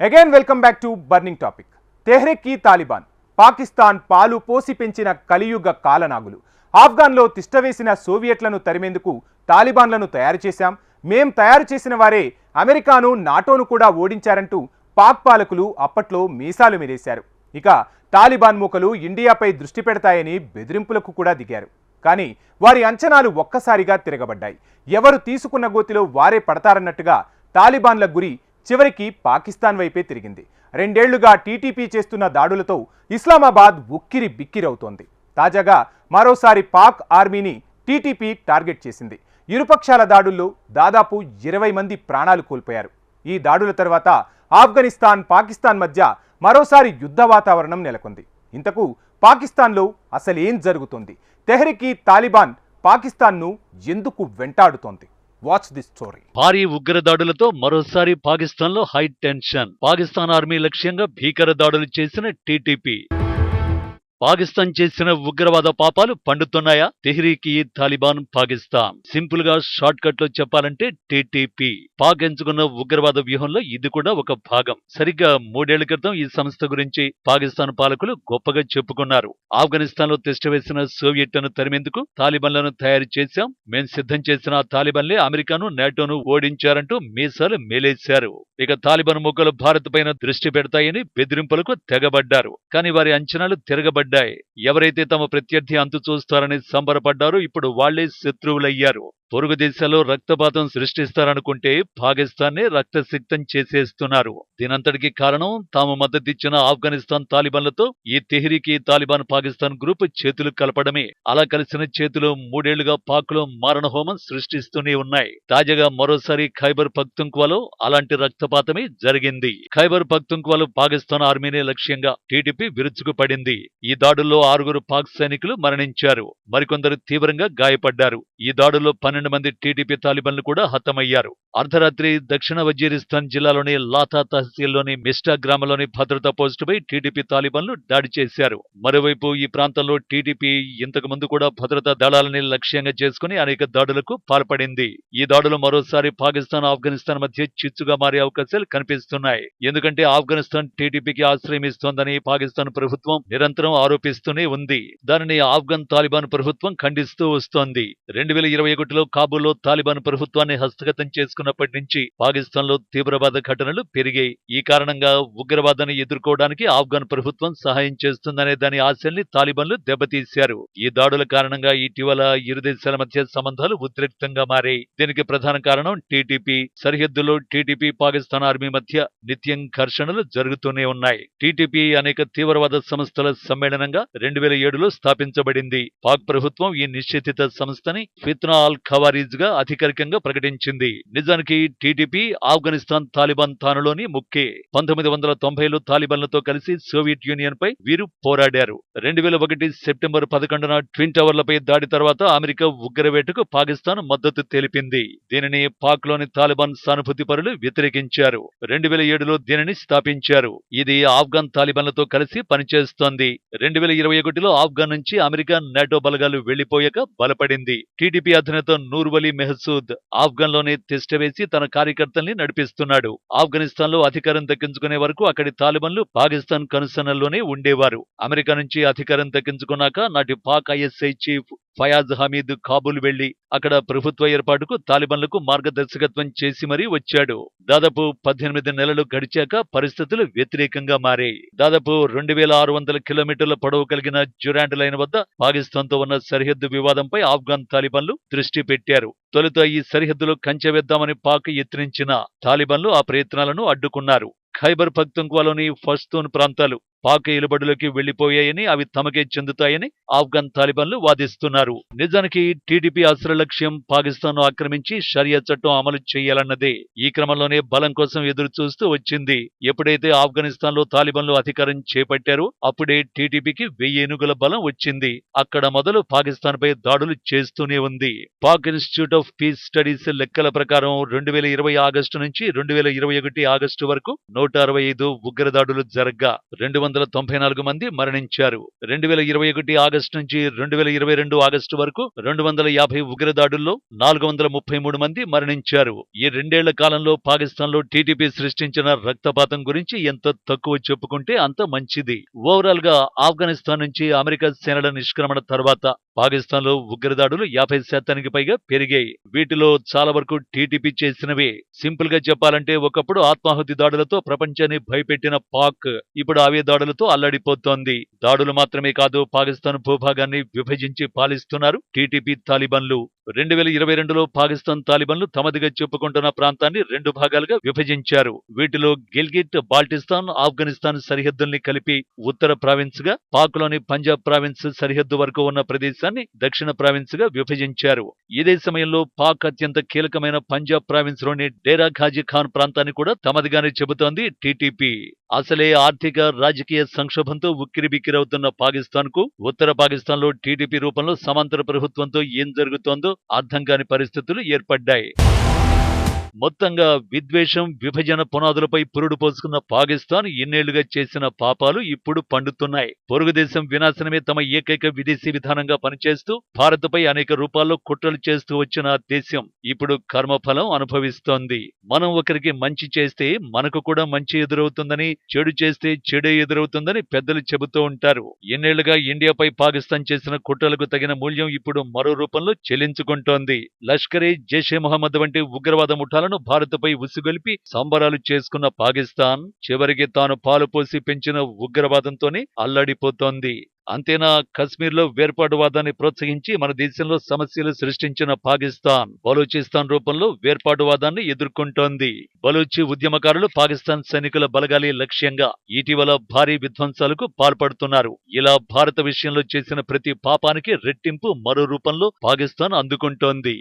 Again welcome back to burning topic Tehrik e Taliban Pakistan పాలు పోసి పెంచిన కలియుగ కాలనాగులు. ఆఫ్ఘాన్లో తిష్టవేసిన సోవియట్లను తరిమేందుకు తాలిబాన్లను తయారు చేశాం. మేం తయారు చేసిన వారే అమెరికాను నాటోను కూడా ఓడించారంటూ పాక్ పాలకులు అప్పట్లో మీసాలు మెరేశారు ఇక తాలిబాన్ మూకలు ఇండియాపై దృష్టి పెడతాయని బెదిరింపులకు కూడా దిగారు. కానీ వారి అంచనాలు ఒక్కసారిగా తిరగబడ్డాయి. ఎవరు తీసుకున్న గోతిలో వారే పడతారన్నట్టుగా తాలిబాన్ల గురి చివరికి పాకిస్తాన్ వైపే తిరిగింది. రెండేళ్ళుగా టీటీపీ చేస్తున్న దాడులతో ఇస్లామాబాద్ ఉక్కిరి బిక్కిరవుతోంది. తాజాగా మరోసారి పాక్ ఆర్మీని టీటీపీ టార్గెట్ చేసింది. ఇరుపక్షాల దాడుల్లో దాదాపు ఇరవై మంది ప్రాణాలు కోల్పోయారు. ఈ దాడుల తర్వాత ఆఫ్ఘనిస్తాన్ పాకిస్తాన్ మధ్య మరోసారి యుద్ధ వాతావరణం నెలకొంది. ఇంతకు పాకిస్తాన్లో అసలేం జరుగుతోంది? తెహ్రికి తాలిబాన్ పాకిస్తాన్ను ఎందుకు వెంటాడుతోంది? వాచ్ దిస్ స్టోరీ భారీ ఉగ్రదాడులతో మరోసారి పాకిస్తాన్లో హై టెన్షన్. పాకిస్తాన్ ఆర్మీ లక్ష్యంగా భీకర దాడులు చేసిన టీటీపీ. పాకిస్తాన్ చేసిన ఉగ్రవాద పాపాలు పండుతున్నాయా? తెహ్రీకి తాలిబాన్ పాకిస్తాన్. సింపుల్గా షార్ట్ కట్లో చెప్పాలంటే టీటీపీ. పాక్ ఎంచుకున్న ఉగ్రవాద వ్యూహంలో ఇది కూడా ఒక భాగం. సరిగ్గా మూడేళ్ళ క్రితం ఈ సంస్థ గురించి పాకిస్తాన్ పాలకులు గొప్పగా చెప్పుకున్నారు. ఆఫ్ఘనిస్తాన్లో తిష్టవేసిన సోవియట్లను తరిమేందుకు తాలిబాన్లను తయారు చేశాం. మేం సిద్ధం చేసిన తాలిబాన్లే అమెరికాను నాటోను ఓడించారంటూ మీసాలు మేలేశారు. ఇక తాలిబాన్ ముగ్గులు భారత్ పైన దృష్టి పెడతాయని బెదిరింపులకు తెగబడ్డారు. కానీ వారి అంచనాలు పడ్డాయి. ఎవరైతే తమ ప్రత్యర్థి అంతు చూస్తారని సంబరపడ్డారో ఇప్పుడు వాళ్ళే శత్రువులయ్యారు. పొరుగు దేశాల్లో రక్తపాతం సృష్టిస్తారనుకుంటే పాకిస్తాన్నే రక్తసిక్తం చేసేస్తున్నారు. దీనంతటికి కారణం తాము మద్దతిచ్చిన ఆఫ్ఘనిస్తాన్ తాలిబాన్లతో ఈ తెహ్రీకి తాలిబాన్ పాకిస్తాన్ గ్రూప్ చేతులు కలపడమే. అలా కలిసిన చేతులు మూడేళ్ళుగా పాక్లో మారణహోమం సృష్టిస్తూనే ఉన్నాయి. తాజాగా మరోసారి ఖైబర్ పక్తుంక్వాలో అలాంటి రక్తపాతమే జరిగింది. ఖైబర్ పక్తుంక్వాలో పాకిస్తాన్ ఆర్మీనే లక్ష్యంగా టీడీపీ విరుచుకుపడింది. ఈ దాడుల్లో ఆరుగురు పాక్ సైనికులు మరణించారు. మరికొందరు తీవ్రంగా గాయపడ్డారు. ఈ దాడుల్లో పన్నెండు మంది టీడీపీ తాలిబాన్లు కూడా హతమయ్యారు. అర్ధరాత్రి దక్షిణ వజీరిస్తాన్ జిల్లాలోని లాతా తహసీల్లోని మిస్టా గ్రామంలోని భద్రతా పోస్టుపై టీడీపీ తాలిబాన్లు దాడి చేశారు. మరోవైపు ఈ ప్రాంతంలో టీడీపీ ఇంతకు ముందు కూడా భద్రతా దళాలని లక్ష్యంగా చేసుకుని అనేక దాడులకు పాల్పడింది. ఈ దాడులు మరోసారి పాకిస్తాన్ ఆఫ్ఘనిస్తాన్ మధ్య చిచ్చుగా మారే అవకాశాలు కనిపిస్తున్నాయి. ఎందుకంటే ఆఫ్ఘనిస్తాన్ టీడీపీకి ఆశ్రయం ఇస్తోందని పాకిస్తాన్ ప్రభుత్వం నిరంతరం ఆరోపిస్తూనే ఉంది. దానిని ఆఫ్ఘన్ తాలిబాన్ ప్రభుత్వం ఖండిస్తూ వస్తోంది. రెండు వేల ఇరవై ఒకటిలో కాబూల్లో తాలిబాన్ ప్రభుత్వాన్ని హస్తగతం చేసుకున్నప్పటి నుంచి పాకిస్తాన్లో తీవ్రవాద ఘటనలు పెరిగాయి. ఈ కారణంగా ఉగ్రవాదాన్ని ఎదుర్కోవడానికి ఆఫ్ఘన్ ప్రభుత్వం సహాయం చేస్తుందనే దాని ఆశల్ని తాలిబాన్లు దెబ్బతీశారు. ఈ దాడుల కారణంగా ఇటీవల ఇరు దేశాల మధ్య సంబంధాలు ఉద్రిక్తంగా మారాయి. దీనికి ప్రధాన కారణం టీటీపీ. సరిహద్దులో టీటీపీ పాకిస్తాన్ ఆర్మీ మధ్య నిత్యం ఘర్షణలు జరుగుతూనే ఉన్నాయి. టీటీపీ అనేక తీవ్రవాద సంస్థల సమ్మేళనంగా రెండు వేల ఏడులో స్థాపించబడింది. పాక్ ప్రభుత్వం ఈ నిశ్చితిత సంస్థని ఫిత్నా అల్ ఖవారీజ్గా అధికారికంగా ప్రకటించింది. నిజానికి టీడీపీ ఆఫ్ఘనిస్తాన్ తాలిబాన్ తానులోని ముక్కే పంతొమ్మిది వందల తొంభైలో తాలిబాన్లతో కలిసి సోవియట్ యూనియన్ పై వీరు పోరాడారు. రెండు వేల ఒకటి సెప్టెంబర్ పదకొండున ట్విన్ టవర్లపై దాడి తర్వాత అమెరికా ఉగ్రవేటకు పాకిస్తాన్ మద్దతు తెలిపింది. దీనిని పాక్లోని తాలిబాన్ సానుభూతి పరులు వ్యతిరేకించారు. రెండు వేల ఏడులో దీనిని స్థాపించారు. ఇది ఆఫ్ఘాన్ తాలిబాన్లతో కలిసి పనిచేస్తోంది. రెండు వేల ఇరవై ఒకటిలో ఆఫ్ఘాన్ నుంచి అమెరికా నాటో బలగాలు వెళ్ళిపోయాక బలపడింది. టీడీపీ అధినేత నూర్వలి మెహసూద్ ఆఫ్ఘన్లోనే తిష్టవేసి తన కార్యకర్తల్ని నడిపిస్తున్నాడు. ఆఫ్ఘనిస్తాన్లో అధికారం దక్కించుకునే వరకు అక్కడి తాలిబన్లు పాకిస్తాన్ కనుసనల్లోనే ఉండేవారు. అమెరికా నుంచి అధికారం దక్కించుకున్నాక నాటి పాక్ ఐఎస్ఐ చీఫ్ ఫయాజ్ హమీద్ కాబూల్ వెళ్ళి అక్కడ ప్రభుత్వ ఏర్పాటుకు తాలిబాన్లకు మార్గదర్శకత్వం చేసి మరీ వచ్చాడు. దాదాపు పద్దెనిమిది నెలలు గడిచాక పరిస్థితులు వ్యతిరేకంగా మారాయి. దాదాపు రెండు వేల ఆరు వందల కిలోమీటర్ల పొడవు కలిగిన జురాండ్ లైన్ వద్ద పాకిస్తాన్తో ఉన్న సరిహద్దు వివాదంపై ఆఫ్ఘన్ తాలిబాన్లు దృష్టి పెట్టారు. తొలుత ఈ సరిహద్దులో కంచె వేద్దామని పాక్ యత్నించిన తాలిబాన్లు ఆ ప్రయత్నాలను అడ్డుకున్నారు. ఖైబర్ పఖ్తుంక్వాలోని ఫస్తూన్ ప్రాంతాలు పాక్ ఇలుబడులకి వెళ్ళిపోయాయని అవి తమకే చెందుతాయని ఆఫ్ఘన్ తాలిబాన్లు వాదిస్తున్నారు. నిజానికి టీడీపీ అసలు లక్ష్యం పాకిస్తాన్ ఆక్రమించి షరియా చట్టం అమలు చేయాలన్నదే ఈ క్రమంలోనే బలం కోసం ఎదురు చూస్తూ వచ్చింది. ఎప్పుడైతే ఆఫ్ఘనిస్తాన్లో తాలిబాన్లు అధికారం చేపట్టారో అప్పుడే టీడీపీకి వెయ్యి ఏనుగుల బలం వచ్చింది. అక్కడ మొదలు పాకిస్తాన్ పై దాడులు చేస్తూనే ఉంది. Pak institute of peace studies లెక్కల ప్రకారం రెండు వేల ఇరవై ఆగస్టు నుంచి రెండు వేల ఇరవై ఒకటి ఆగస్టు వరకు నూట అరవై ఐదు ఉగ్రదాడులు జరగ్గా. రెండు వందల వందల తొంభై నాలుగు మంది మరణించారు. రెండు వేల ఇరవై ఒకటి ఆగస్టు నుంచి రెండు వేల ఇరవై రెండు ఆగస్టు వరకు రెండు వందల యాభై ఉగ్రదాడుల్లో నాలుగు వందల ముప్పై మూడు మంది మరణించారు. ఈ రెండేళ్ళ కాలంలో పాకిస్తాన్లో టీడీపీ సృష్టించిన రక్తపాతం గురించి ఎంత తక్కువ చెప్పుకుంటే అంత మంచిది. ఓవరాల్గా ఆఫ్ఘనిస్తాన్ నుంచి అమెరికా సేనల నిష్క్రమణ తర్వాత పాకిస్తాన్లో ఉగ్రదాడులు యాభై శాతానికి పైగా పెరిగాయి. వీటిలో చాలా వరకు టీటీపీ చేసినవే. సింపుల్గా చెప్పాలంటే ఒకప్పుడు ఆత్మాహుతి దాడులతో ప్రపంచాన్ని భయపెట్టిన పాక్ ఇప్పుడు అవే దాడులతో అల్లాడిపోతోంది. దాడులు మాత్రమే కాదు పాకిస్తాన్ భూభాగాన్ని విభజించి పాలిస్తున్నారు టీటీపీ తాలిబన్లు. రెండు వేల ఇరవై రెండులో పాకిస్తాన్ తాలిబన్లు తమదిగా చెప్పుకుంటున్న ప్రాంతాన్ని రెండు భాగాలుగా విభజించారు. వీటిలో గిల్గిట్ బాల్టిస్తాన్ ఆఫ్ఘనిస్తాన్ సరిహద్దుల్ని కలిపి ఉత్తర ప్రావిన్స్గా పాక్లోని పంజాబ్ ప్రావిన్స్ సరిహద్దు వరకు ఉన్న ప్రదేశాన్ని దక్షిణ ప్రావిన్స్గా విభజించారు. ఇదే సమయంలో పాక్ అత్యంత కీలకమైన పంజాబ్ ప్రావిన్స్లోని డేరా ఘాజీ ఖాన్ ప్రాంతాన్ని కూడా తమదిగానే చెబుతోంది టీటీపీ. అసలే ఆర్థిక రాజకీయ సంక్షోభంతో ఉక్కిరిబిక్కిరవుతున్న పాకిస్తాన్కు ఉత్తర పాకిస్తాన్లో టీడీపీ రూపంలో సమాంతర ప్రభుత్వంతో ఏం జరుగుతోందో అర్థం కాని పరిస్థితులు ఏర్పడ్డాయి. మొత్తంగా విద్వేషం విభజన పునాదులపై పురుడు పోసుకున్న పాకిస్తాన్ ఇన్నేళ్ళుగా చేసిన పాపాలు ఇప్పుడు పండుతున్నాయి. పొరుగుదేశం వినాశనమే తమ ఏకైక విదేశీ విధానంగా పనిచేస్తూ భారత్పై అనేక రూపాల్లో కుట్రలు చేస్తూ వచ్చిన దేశం ఇప్పుడు కర్మఫలం అనుభవిస్తోంది. మనం ఒకరికి మంచి చేస్తే మనకు కూడా మంచి ఎదురవుతుందని చెడు చేస్తే చెడే ఎదురవుతుందని పెద్దలు చెబుతూ ఉంటారు. ఎన్నేళ్ళుగా ఇండియాపై పాకిస్తాన్ చేసిన కుట్రలకు తగిన మూల్యం ఇప్పుడు మరో రూపంలో చెల్లించుకుంటోంది. లష్కరే జైషే మొహమ్మద్ వంటి ఉగ్రవాద ముఠాలను భారత్పై ఉసుగొలిపి సంబరాలు చేసుకున్న పాకిస్తాన్ చివరికి తాను పాలు పోసి పెంచిన ఉగ్రవాదంతోనే అల్లాడిపోతోంది. అంతేనా? కశ్మీర్లో వేర్పాటువాదాన్ని ప్రోత్సహించి మన దేశంలో సమస్యలు సృష్టించిన పాకిస్తాన్ బలూచిస్తాన్ రూపంలో వేర్పాటువాదాన్ని ఎదుర్కొంటోంది. బలూచి ఉద్యమకారులు పాకిస్తాన్ సైనికుల బలగాలి లక్ష్యంగా ఇటీవల భారీ విధ్వంసాలకు పాల్పడుతున్నారు. ఇలా భారత విషయంలో చేసిన ప్రతి పాపానికి రెట్టింపు మరో రూపంలో పాకిస్తాన్ అందుకుంటోంది.